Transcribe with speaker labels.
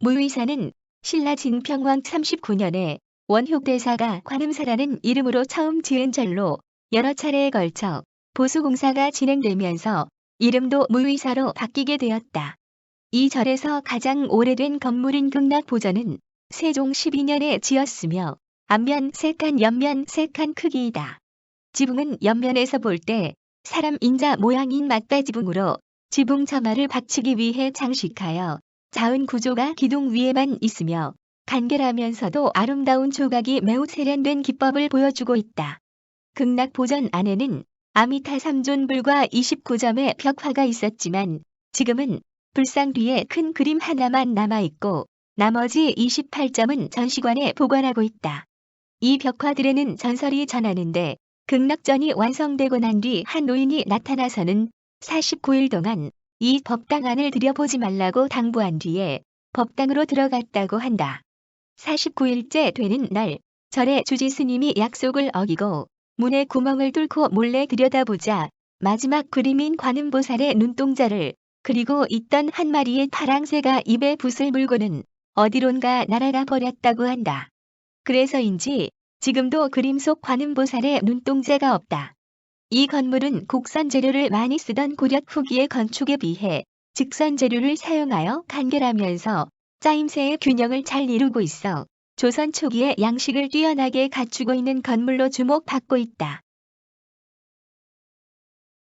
Speaker 1: 무의사는 신라 진평왕 39년에 원효대사가 관음사라는 이름으로 처음 지은 절로 여러 차례에 걸쳐 보수공사가 진행되면서 이름도 무의사로 바뀌게 되었다. 이 절에서 가장 오래된 건물인 극락보전은 세종 12년에 지었으며 앞면 3칸 옆면 3칸 크기이다. 지붕은 옆면에서 볼 때 사람 인자 모양인 맞다 지붕으로 지붕 처마를 받치기 위해 장식하여 자은 구조가 기둥 위에만 있으며 간결하면서도 아름다운 조각이 매우 세련된 기법을 보여주고 있다. 극락보전 안에는 아미타 삼존불과 29점의 벽화가 있었지만 지금은 불상 뒤에 큰 그림 하나만 남아있고 나머지 28점은 전시관에 보관하고 있다. 이 벽화들에는 전설이 전하는데 극락전이 완성되고 난 뒤 한 노인이 나타나서는 49일 동안 이 법당 안을 들여보지 말라고 당부한 뒤에 법당으로 들어갔다고 한다. 49일째 되는 날 절의 주지 스님이 약속을 어기고 문에 구멍을 뚫고 몰래 들여다보자 마지막 그림인 관음보살의 눈동자를 그리고 있던 한 마리의 파랑새가 입에 붓을 물고는 어디론가 날아가 버렸다고 한다. 그래서인지 지금도 그림 속 관음보살의 눈동자가 없다. 이 건물은 곡선 재료를 많이 쓰던 고려 후기의 건축에 비해 직선 재료를 사용하여 간결하면서 짜임새의 균형을 잘 이루고 있어 조선 초기의 양식을 뛰어나게 갖추고 있는 건물로 주목받고 있다.